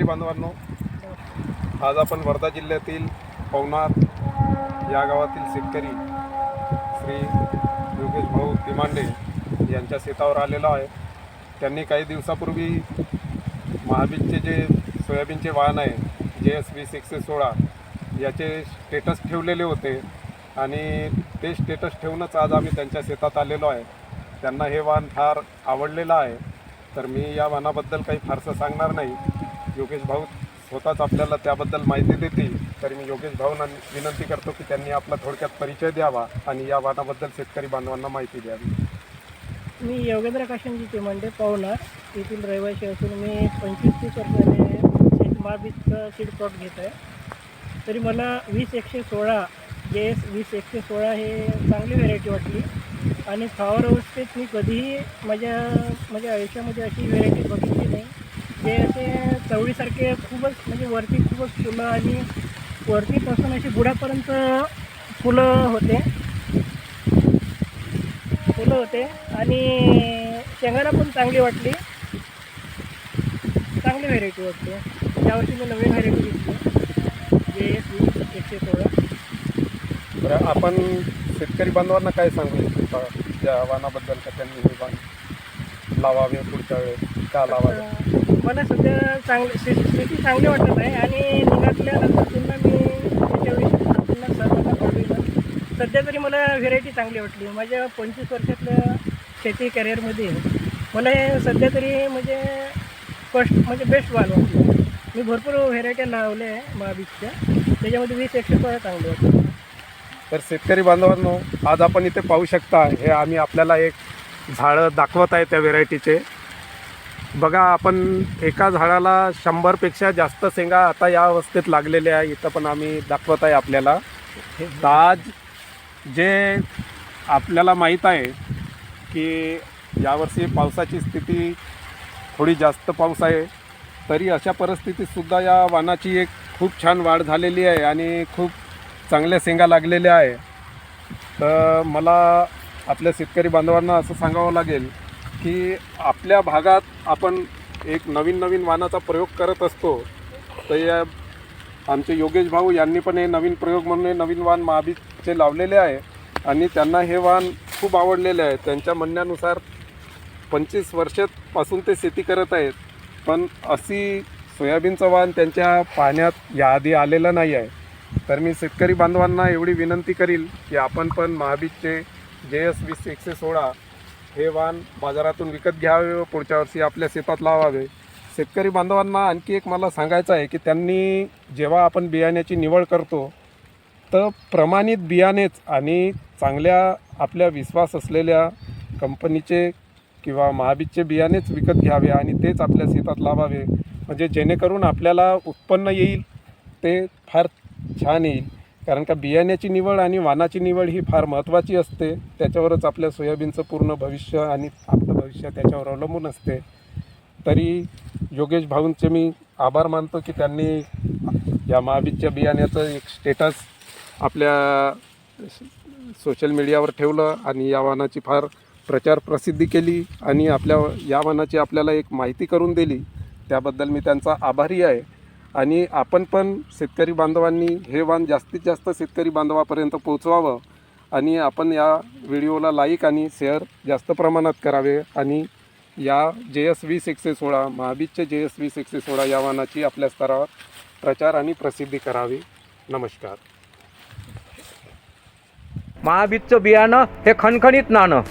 शेतकरी बांधवांनो आज आपण वर्धा जिल्ह्यातील पवनार या गावातील शेतकरी श्री योगेश भाऊ तिमांडे यांच्या शेतावर आलेलो आहे. त्यांनी काही दिवसापूर्वी महाबीजचे जे सोयाबीनचे वाहन आहे जे एस वीस एकशे सोळा याचे स्टेटस ठेवलेले होते आणि ते स्टेटस ठेवूनच आज आम्ही त्यांच्या शेतात आलेलो आहे. त्यांना हे वाहन फार आवडलेलं आहे. तर मी या वाहनाबद्दल काही फारसं सांगणार नाही. योगेश भाऊ स्वतःच आपल्याला त्याबद्दल माहिती देतील तर मी योगेश भाऊंना विनंती करतो की त्यांनी आपला थोडक्यात परिचय द्यावा आणि या वादाबद्दल शेतकरी बांधवांना माहिती द्यावी. मी योगेंद्र काशनजी चिमंडे पवनार येथील रहिवासी असून मी पंचवीस तीस वर्षाने शेत सीड प्लॉट घेत आहे. तरी मला वीस एकशे सोळा जे एस वीस एकशे सोळा हे चांगली व्हेरायटी वाटली. आणि फ्लावर अवस्थेत मी कधीही माझ्या माझ्या आयुष्यामध्ये अशी व्हेरायटी बघितली नाही. जे असे चवळीसारखे खूपच म्हणजे वरती खूपच फुलं आणि वरतीपासून अशी बुडापर्यंत फुलं होते. फुलं होते आणि शेंगाला पण चांगली वाटली. चांगली व्हेरायटी वाटते. यावर्षी मी नवीन व्हेरायटी घेतली. जे वीस एकशे सोळा. बरं आपण शेतकरी बांधवांना काय सांगू इच्छिता? या वाहनाबद्दल का त्यांनी हे लावावे पुढच्या वेळेस. का लावावे मला सध्या चांगली स्थिती स्थिती चांगली वाटत आहे आणि निघाल्यानंतर पुन्हा मी त्याच्याविषयी पुन्हा सर्वांना कळविलं सध्या तरी मला व्हेरायटी चांगली वाटली. माझ्या पंचवीस वर्षातल्या शेती करिअरमध्ये मला हे सध्या तरी म्हणजे फर्स्ट म्हणजे बेस्ट वाल वाटलं. मी भरपूर व्हेरायट्या लावल्या आहे महाबीजच्या. त्याच्यामध्ये वीस एकशे सोळा चांगले वाटतं तर शेतकरी बांधवांनो आज आपण इथे पाहू शकता हे आम्ही आपल्याला एक झाडं दाखवत आहे त्या व्हेरायटीचे. बघा आपण एका झाडाला शंभरपेक्षा जास्त शेंगा आता या अवस्थेत लागलेल्या आहे. इथं पण आम्ही दाखवत आहे आपल्याला. तर आज जे आपल्याला माहीत आहे की यावर्षी पावसाची स्थिती थोडी जास्त पाऊस आहे. तरी अशा परिस्थितीतसुद्धा या वाणाची एक खूप छान वाढ झालेली आहे आणि खूप चांगल्या शेंगा लागलेल्या आहे. तर मला आपल्या शेतकरी बांधवांना असं सांगावं लागेल की आपल्या भागात आपण एक नवीन नवीन वाहनाचा प्रयोग करत असतो तर या आमचे योगेश भाऊ यांनी पण हे नवीन प्रयोग म्हणून हे नवीन वाहन महाबीजचे लावलेले आहे. आणि त्यांना हे वाहन खूप आवडलेले आहे. त्यांच्या म्हणण्यानुसार पंचवीस वर्षापासून ते शेती करत आहेत. पण अशी सोयाबीनचं वाहन त्यांच्या पाण्यात याआधी आलेलं नाही आहे. तर मी शेतकरी बांधवांना एवढी विनंती करील की आपण पण महाबीजचे जे एस वीस एकशे सोळा हे वाण बाजारातून विकत घ्यावे व पुढच्या वर्षी आपल्या शेतात लावावे. शेतकरी बांधवांना आणखी एक मला सांगायचं आहे की त्यांनी जेव्हा आपण बियाण्याची निवड करतो तर प्रमाणित बियाणेच आणि चांगल्या आपल्या विश्वास असलेल्या कंपनीचे किंवा महाबीजचे बियाणेच विकत घ्यावे आणि तेच आपल्या शेतात लावावे. म्हणजे जेणेकरून आपल्याला उत्पन्न येईल ते फार छान येईल. कारण का बियाण्याची निवड आणि वानाची निवड ही फार महत्त्वाची असते. त्याच्यावरच आपल्या सोयाबीनचं पूर्ण भविष्य आणि आपलं भविष्य त्याच्यावर अवलंबून असते. तरी योगेश भाऊंचे मी आभार मानतो की त्यांनी या महाबीजच्या बियाण्याचं एक स्टेटस आपल्या सोशल मीडियावर ठेवलं आणि या वाहनाची फार प्रचार प्रसिद्धी केली आणि आपल्या या वाहनाची आपल्याला एक माहिती करून दिली. त्याबद्दल मी त्यांचा आभारी आहे. आणि आपण पण शेतकरी बांधवांनी हे वाण जास्तीत जास्त शेतकरी बांधवापर्यंत पोचवावं आणि आपण या व्हिडिओला लाईक आणि शेअर जास्त प्रमाणात करावे आणि या जे एस वीस एकशे सोळा महाबीजचे जे एस वीस एकशे सोळा या वाहनाची आपल्या स्तरावर प्रचार आणि प्रसिद्धी करावी. नमस्कार. महाबीजचं बियाणं हे खणखणीत नाणं.